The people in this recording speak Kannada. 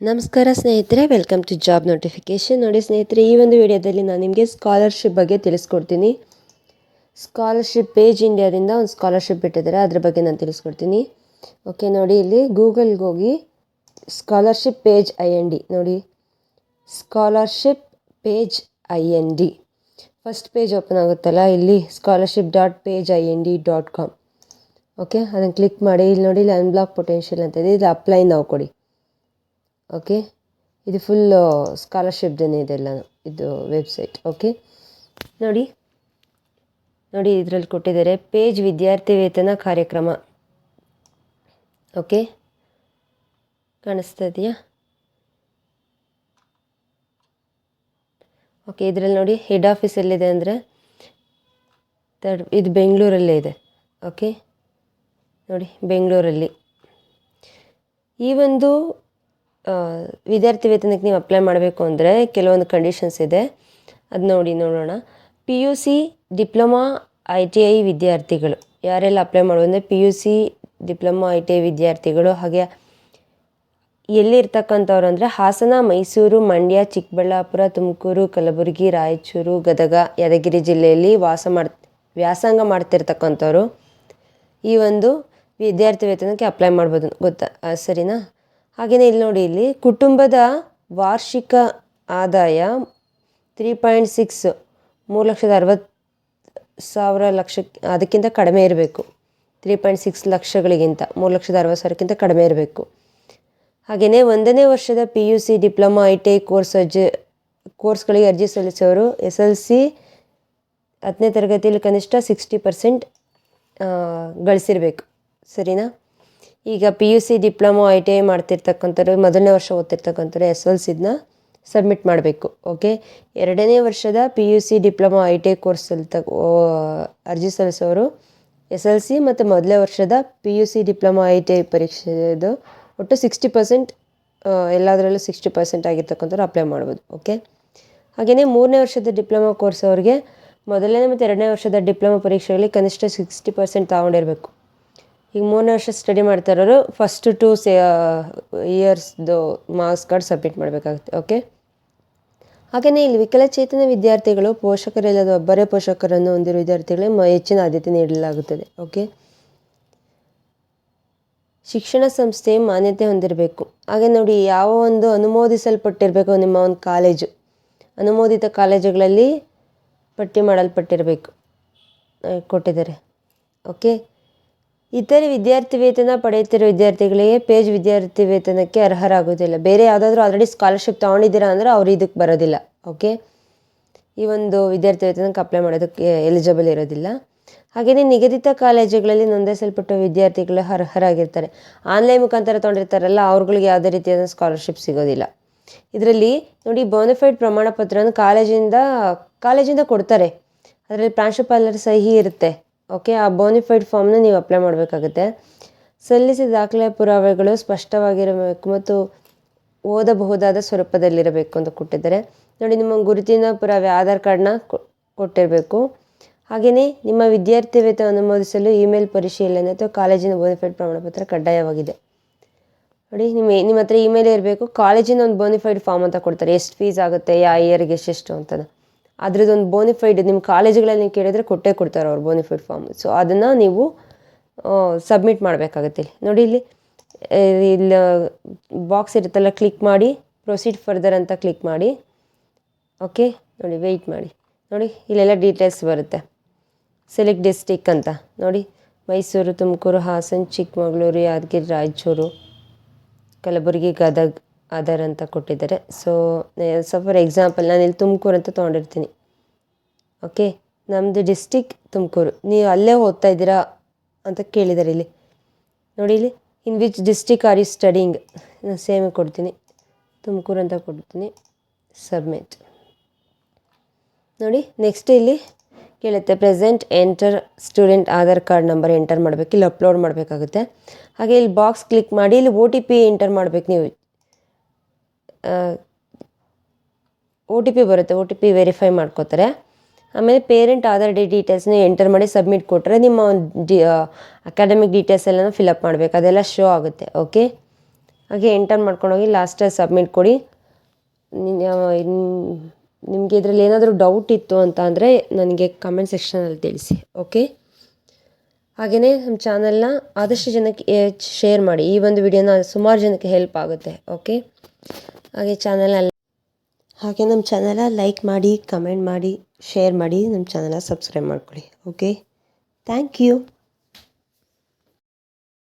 ನಮಸ್ಕಾರ ಸ್ನೇಹಿತರೆ ವೆಲ್ಕಮ್ ಟು ಜಾಬ್ ನೋಟಿಫಿಕೇಷನ್ ನೋಡಿ ಸ್ನೇಹಿತರೆ, ಈ ಒಂದು ವಿಡಿಯೋದಲ್ಲಿ ನಾನು ನಿಮಗೆ ಸ್ಕಾಲರ್ಶಿಪ್ ಬಗ್ಗೆ ತಿಳಿಸ್ಕೊಡ್ತೀನಿ. ಸ್ಕಾಲರ್ಶಿಪ್ ಪೇಜ್ ಇಂಡಿಯಾದಿಂದ ಒಂದು ಸ್ಕಾಲರ್ಶಿಪ್ ಬಿಟ್ಟಿದ್ದಾರೆ, ಅದ್ರ ಬಗ್ಗೆ ನಾನು ತಿಳಿಸ್ಕೊಡ್ತೀನಿ. ಓಕೆ ನೋಡಿ ಇಲ್ಲಿ ಗೂಗಲ್ಗೆ ಹೋಗಿ scholarship page I N D ನೋಡಿ scholarship page I N D first page open ಆಗುತ್ತಲ್ಲ, ಇಲ್ಲಿ scholarship dot page I N D dot com okay ಅದನ್ನು ಕ್ಲಿಕ್ ಮಾಡಿ, ಇಲ್ಲಿ ನೋಡಿ ಇಲ್ಲಿ ಅನ್ಬ್ಲಾಕ್ ಪೊಟೆನ್ಷಿಯಲ್ ಅಂತ ಇದೆ ಇಲ್ಲಿ ಅಪ್ಲೈ ನಾವು ಕೊಡಿ. ಓಕೆ ಇದು ಫುಲ್ಲು ಸ್ಕಾಲರ್ಶಿಪ್ದೇನೆ ಇದೆಲ್ಲ ಇದು ವೆಬ್ಸೈಟ್ ಓಕೆ ನೋಡಿ. ನೋಡಿ ಇದರಲ್ಲಿ ಕೊಟ್ಟಿದ್ದಾರೆ ಪೇಜ್ ವಿದ್ಯಾರ್ಥಿ ವೇತನ ಕಾರ್ಯಕ್ರಮ. ಓಕೆ ಕಾಣಿಸ್ತಾ ಇದೆಯಾ? ಓಕೆ ಇದರಲ್ಲಿ ನೋಡಿ ಹೆಡ್ ಆಫೀಸ್ ಎಲ್ಲಿದೆ ಅಂದರೆ ತರ್ಡ್ ಇದು ಬೆಂಗಳೂರಲ್ಲೇ ಇದೆ. ಓಕೆ ನೋಡಿ, ಬೆಂಗಳೂರಲ್ಲಿ. ಈ ಒಂದು ವಿದ್ಯಾರ್ಥಿ ವೇತನಕ್ಕೆ ನೀವು ಅಪ್ಲೈ ಮಾಡಬೇಕು ಅಂದರೆ ಕೆಲವೊಂದು ಕಂಡೀಷನ್ಸ್ ಇದೆ. ಅದು ನೋಡಿ ನೋಡೋಣ. P U C diploma I T I ವಿದ್ಯಾರ್ಥಿಗಳು. ಯಾರೆಲ್ಲ ಅಪ್ಲೈ ಮಾಡೋದು ಅಂದರೆ P U C diploma I T I ವಿದ್ಯಾರ್ಥಿಗಳು ಹಾಗೆ ಎಲ್ಲಿರ್ತಕ್ಕಂಥವ್ರು ಅಂದರೆ ಹಾಸನ, ಮೈಸೂರು, ಮಂಡ್ಯ, ಚಿಕ್ಕಬಳ್ಳಾಪುರ, ತುಮಕೂರು, ಕಲಬುರಗಿ, ರಾಯಚೂರು, ಗದಗ, ಯಾದಗಿರಿ ಜಿಲ್ಲೆಯಲ್ಲಿ ವಾಸ ಮಾಡ್, ವ್ಯಾಸಂಗ ಮಾಡ್ತಿರ್ತಕ್ಕಂಥವ್ರು ಈ ಒಂದು ವಿದ್ಯಾರ್ಥಿ ವೇತನಕ್ಕೆ ಅಪ್ಲೈ ಮಾಡ್ಬೋದು ಗೊತ್ತಾ? ಸರಿನಾ? ಹಾಗೆಯೇ ಇಲ್ಲಿ ನೋಡಿ, ಇಲ್ಲಿ ಕುಟುಂಬದ ವಾರ್ಷಿಕ ಆದಾಯ ತ್ರೀ ಪಾಯಿಂಟ್ ಸಿಕ್ಸ್ ಮೂರು ಲಕ್ಷದ ಅರವತ್ತು ಸಾವಿರ ಲಕ್ಷ ಅದಕ್ಕಿಂತ ಕಡಿಮೆ ಇರಬೇಕು. ತ್ರೀ ಪಾಯಿಂಟ್ ಸಿಕ್ಸ್ ಲಕ್ಷಗಳಿಗಿಂತ ಮೂರು ಲಕ್ಷದ ಅರವತ್ತು ಸಾವಿರಕ್ಕಿಂತ ಕಡಿಮೆ ಇರಬೇಕು. ಹಾಗೆಯೇ ಒಂದನೇ ವರ್ಷದ P U C diploma I T I course ಅರ್ಜಿ, ಕೋರ್ಸ್ಗಳಿಗೆ ಅರ್ಜಿ ಸಲ್ಲಿಸೋರು ಎಸ್ ಎಲ್ ಸಿ ಹತ್ತನೇ ತರಗತಿಯಲ್ಲಿ ಕನಿಷ್ಠ ಸಿಕ್ಸ್ಟಿ ಪರ್ಸೆಂಟ್ ಗಳಿಸಿರ್ಬೇಕು. ಸರಿನಾ? ಈಗ P U C diploma I T I ಮಾಡ್ತಿರ್ತಕ್ಕಂಥವ್ರು, ಮೊದಲನೇ ವರ್ಷ ಓದ್ತಿರ್ತಕ್ಕಂಥವ್ರು ಎಸ್ ಎಲ್ ಸಿದನ್ನ ಸಬ್ಮಿಟ್ ಮಾಡಬೇಕು ಓಕೆ ಎರಡನೇ ವರ್ಷದ P U C diploma I T I ಕೋರ್ಸಲ್ಲಿ ತಗ ಅರ್ಜಿ ಸಲ್ಲಿಸೋರು ಎಸ್ ಎಲ್ ಸಿ ಮತ್ತು ಮೊದಲನೇ ವರ್ಷದ P U C diploma I T I ಪರೀಕ್ಷೆದು ಒಟ್ಟು ಸಿಕ್ಸ್ಟಿ ಪರ್ಸೆಂಟ್ ಎಲ್ಲದರಲ್ಲೂ ಸಿಕ್ಸ್ಟಿ ಪರ್ಸೆಂಟ್ ಆಗಿರ್ತಕ್ಕಂಥವ್ರು ಅಪ್ಲೈ ಮಾಡ್ಬೋದು ಓಕೆ ಹಾಗೆಯೇ ಮೂರನೇ ವರ್ಷದ ಡಿಪ್ಲೊಮಾ ಕೋರ್ಸ್ ಅವ್ರಿಗೆ ಮೊದಲನೇ ಮತ್ತು ಎರಡನೇ ವರ್ಷದ ಡಿಪ್ಲೊಮಾ ಪರೀಕ್ಷೆಗಳಲ್ಲಿ ಕನಿಷ್ಠ ಸಿಕ್ಸ್ಟಿ ಪರ್ಸೆಂಟ್ ತೊಗೊಂಡಿರಬೇಕು. ಈಗ ಮೂರು ವರ್ಷ ಸ್ಟಡಿ ಮಾಡ್ತಾ ಇರೋರು ಫಸ್ಟ್ ಟು ಸೇ ಇಯರ್ಸ್ದು ಮಾರ್ಕ್ಸ್ ಕಾರ್ಡ್ ಸಬ್ಮಿಟ್ ಮಾಡಬೇಕಾಗುತ್ತೆ ಓಕೆ ಹಾಗೆಯೇ ಇಲ್ಲಿ ವಿಕಲಚೇತನ ವಿದ್ಯಾರ್ಥಿಗಳು ಪೋಷಕರಿಲ್ಲದ ಒಬ್ಬರೇ ಪೋಷಕರನ್ನು ಹೊಂದಿರುವ ವಿದ್ಯಾರ್ಥಿಗಳಿಗೆ ಹೆಚ್ಚಿನ ಆದ್ಯತೆ ನೀಡಲಾಗುತ್ತದೆ ಓಕೆ ಶಿಕ್ಷಣ ಸಂಸ್ಥೆ ಮಾನ್ಯತೆ ಹೊಂದಿರಬೇಕು. ಹಾಗೆ ನೋಡಿ ಯಾವ ಒಂದು ಅನುಮೋದಿಸಲ್ಪಟ್ಟಿರಬೇಕು ನಿಮ್ಮ ಒಂದು ಕಾಲೇಜು. ಅನುಮೋದಿತ ಕಾಲೇಜುಗಳಲ್ಲಿ ಪಟ್ಟಿ ಮಾಡಲ್ಪಟ್ಟಿರಬೇಕು ಕೊಟ್ಟಿದ್ದಾರೆ ಓಕೆ ಇತರೆ ವಿದ್ಯಾರ್ಥಿ ವೇತನ ಪಡೆಯುತ್ತಿರುವ ವಿದ್ಯಾರ್ಥಿಗಳಿಗೆ ಪೇಜ್ ವಿದ್ಯಾರ್ಥಿ ವೇತನಕ್ಕೆ ಅರ್ಹರಾಗೋದಿಲ್ಲ ಬೇರೆ ಯಾವುದಾದ್ರೂ ಆಲ್ರೆಡಿ ಸ್ಕಾಲರ್ಶಿಪ್ ತೊಗೊಂಡಿದ್ದೀರಾ ಅಂದರೆ ಅವ್ರು ಇದಕ್ಕೆ ಬರೋದಿಲ್ಲ. ಓಕೆ ಈ ಒಂದು ವಿದ್ಯಾರ್ಥಿ ವೇತನಕ್ಕೆ ಅಪ್ಲೈ ಮಾಡೋದಕ್ಕೆ ಎಲಿಜಿಬಲ್ ಇರೋದಿಲ್ಲ. ಹಾಗೆಯೇ ನಿಗದಿತ ಕಾಲೇಜುಗಳಲ್ಲಿ ನೋಂದಾಯಿಸಲ್ಪಟ್ಟ ವಿದ್ಯಾರ್ಥಿಗಳು ಅರ್ಹರಾಗಿರ್ತಾರೆ. ಆನ್ಲೈನ್ ಮುಖಾಂತರ ತೊಗೊಂಡಿರ್ತಾರಲ್ಲ, ಅವ್ರುಗಳಿಗೆ ಯಾವುದೇ ರೀತಿಯಾದ ಸ್ಕಾಲರ್ಶಿಪ್ ಸಿಗೋದಿಲ್ಲ. ಇದರಲ್ಲಿ ನೋಡಿ ಬೋನಫೈಡ್ ಪ್ರಮಾಣ ಪತ್ರವನ್ನು ಕಾಲೇಜಿಂದ ಕಾಲೇಜಿಂದ ಕೊಡ್ತಾರೆ. ಅದರಲ್ಲಿ ಪ್ರಾಂಶುಪಾಲರ ಸಹಿ ಇರುತ್ತೆ. ಓಕೆ ಆ ಬೋನಿಫೈಡ್ ಫಾರ್ಮ್ನ ನೀವು ಅಪ್ಲೈ ಮಾಡಬೇಕಾಗುತ್ತೆ. ಸಲ್ಲಿಸಿದ ದಾಖಲೆ ಪುರಾವೆಗಳು ಸ್ಪಷ್ಟವಾಗಿರಬೇಕು ಮತ್ತು ಓದಬಹುದಾದ ಸ್ವರೂಪದಲ್ಲಿರಬೇಕು ಅಂತ ಕೊಟ್ಟಿದ್ದಾರೆ. ನೋಡಿ, ನಿಮ್ಮ ಗುರುತಿನ ಪುರಾವೆ, ಆಧಾರ್ ಕಾರ್ಡ್ನ ಕೊಟ್ಟಿರಬೇಕು. ಹಾಗೆಯೇ ನಿಮ್ಮ ವಿದ್ಯಾರ್ಥಿ ವೇತನ ಅನುಮೋದಿಸಲು ಇಮೇಲ್ ಪರಿಶೀಲನೆ ಅಥವಾ ಕಾಲೇಜಿನ ಬೋನಿಫೈಡ್ ಪ್ರಮಾಣಪತ್ರ ಕಡ್ಡಾಯವಾಗಿದೆ. ನೋಡಿ, ನಿಮ್ಮ ನಿಮ್ಮ ಹತ್ರ ಇಮೇಲ್ ಇರಬೇಕು. ಕಾಲೇಜಿನ ಒಂದು ಬೋನಿಫೈಡ್ ಫಾರ್ಮ್ ಅಂತ ಕೊಡ್ತಾರೆ. ಎಷ್ಟು ಫೀಸ್ ಆಗುತ್ತೆ ಯಾವ ಇಯರ್ಗೆ ಎಷ್ಟೆಷ್ಟು ಅಂತ ಅದ್ರದ್ದು ಒಂದು ಬೋನಿಫೈಡ್ ನಿಮ್ಮ ಕಾಲೇಜುಗಳಲ್ಲಿ ನೀವು ಕೇಳಿದರೆ ಕೊಟ್ಟೇ ಕೊಡ್ತಾರೆ ಅವ್ರು ಬೋನಿಫೈಡ್ ಫಾರ್ಮ್ ಸೊ ಅದನ್ನು ನೀವು ಸಬ್ಮಿಟ್ ಮಾಡಬೇಕಾಗತ್ತೆ ಇಲ್ಲಿ. ನೋಡಿ ಇಲ್ಲಿ ಇಲ್ಲಿ ಬಾಕ್ಸ್ ಇರುತ್ತಲ್ಲ ಕ್ಲಿಕ್ ಮಾಡಿ ಪ್ರೊಸೀಡ್ ಫರ್ದರ್ ಅಂತ ಕ್ಲಿಕ್ ಮಾಡಿ. ಓಕೆ ನೋಡಿ ವೆಯ್ಟ್ ಮಾಡಿ. ನೋಡಿ, ಇಲ್ಲೆಲ್ಲ ಡೀಟೇಲ್ಸ್ ಬರುತ್ತೆ. ಸೆಲೆಕ್ಟ್ ಡಿಸ್ಟಿಕ್ ಅಂತ. ನೋಡಿ, ಮೈಸೂರು, ತುಮಕೂರು, ಹಾಸನ, ಚಿಕ್ಕಮಗಳೂರು, ಯಾದಗಿರಿ, ರಾಯಚೂರು, ಕಲಬುರಗಿ, ಗದಗ್. ಆಧಾರ್ ಅಂತ ಕೊಟ್ಟಿದ್ದಾರೆ. ಸೊ ಸೊ ಫಾರ್ ಎಕ್ಸಾಂಪಲ್ ನಾನು ಇಲ್ಲಿ ತುಮಕೂರು ಅಂತ ತೊಗೊಂಡಿರ್ತೀನಿ. ಓಕೆ ನಮ್ಮದು ಡಿಸ್ಟಿಕ್ ತುಮಕೂರು. ನೀವು ಅಲ್ಲೇ ಓದ್ತಾ ಇದ್ದೀರಾ ಅಂತ ಕೇಳಿದ್ದಾರೆ ಇಲ್ಲಿ. ನೋಡಿ ಇಲ್ಲಿ in which district are you studying ನಾನು ಸೇಮ್ ಕೊಡ್ತೀನಿ. ತುಮಕೂರು ಅಂತ ಕೊಡ್ತೀನಿ. ಸಬ್ಮಿಟ್ ನೋಡಿ ನೆಕ್ಸ್ಟ್ ಇಲ್ಲಿ ಕೇಳುತ್ತೆ present enter student Aadhaar card number enter ಮಾಡಬೇಕು. ಇಲ್ಲಿ ಅಪ್ಲೋಡ್ ಮಾಡಬೇಕಾಗುತ್ತೆ. ಹಾಗೆ ಇಲ್ಲಿ ಬಾಕ್ಸ್ ಕ್ಲಿಕ್ ಮಾಡಿ, ಇಲ್ಲಿ ಒ ಟಿ ಪಿ ಎಂಟರ್ ಮಾಡಬೇಕು ನೀವು. ಒ ಟಿ ಪಿ ಬರುತ್ತೆ, ಒ ಟಿ ಪಿ ವೆರಿಫೈ ಮಾಡ್ಕೋತಾರೆ. ಆಮೇಲೆ ಪೇರೆಂಟ್ ಆಧಾರ್ ಡಿ ಡೀಟೇಲ್ಸ್ನ ಎಂಟರ್ ಮಾಡಿ ಸಬ್ಮಿಟ್ ಕೊಟ್ಟರೆ ನಿಮ್ಮ ಡಿ ಅಕಾಡೆಮಿಕ್ ಡೀಟೇಲ್ಸ್ ಎಲ್ಲನೂ ಫಿಲಪ್ ಮಾಡಬೇಕು. ಅದೆಲ್ಲ ಶೋ ಆಗುತ್ತೆ ಓಕೆ ಹಾಗೆ ಎಂಟರ್ ಮಾಡ್ಕೊಂಡೋಗಿ ಲಾಸ್ಟ್ ಸಬ್ಮಿಟ್ ಕೊಡಿ. ನಿಮಗೆ ಇದರಲ್ಲಿ ಏನಾದರೂ ಡೌಟ್ ಇತ್ತು ಅಂತ ಅಂದರೆ ನನಗೆ ಕಮೆಂಟ್ ಸೆಕ್ಷನಲ್ಲಿ ತಿಳಿಸಿ ಓಕೆ ಹಾಗೆಯೇ ನಮ್ಮ ಚಾನಲ್ನ ಆದಷ್ಟು ಜನಕ್ಕೆ ಶೇರ್ ಮಾಡಿ. ಈ ಒಂದು ವಿಡಿಯೋನ ಸುಮಾರು ಜನಕ್ಕೆ ಹೆಲ್ಪ್ ಆಗುತ್ತೆ ಓಕೆ ಹಾಗೆ ಚಾನಲಲ್ಲಿ ಹಾಗೆ ನಮ್ಮ ಚಾನಲ ಲೈಕ್ ಮಾಡಿ ಕಮೆಂಟ್ ಮಾಡಿ ಶೇರ್ ಮಾಡಿ ನಮ್ಮ ಚಾನಲ ಸಬ್ಸ್ಕ್ರೈಬ್ ಮಾಡ್ಕೊಳ್ಳಿ ಓಕೆ ಥ್ಯಾಂಕ್ ಯು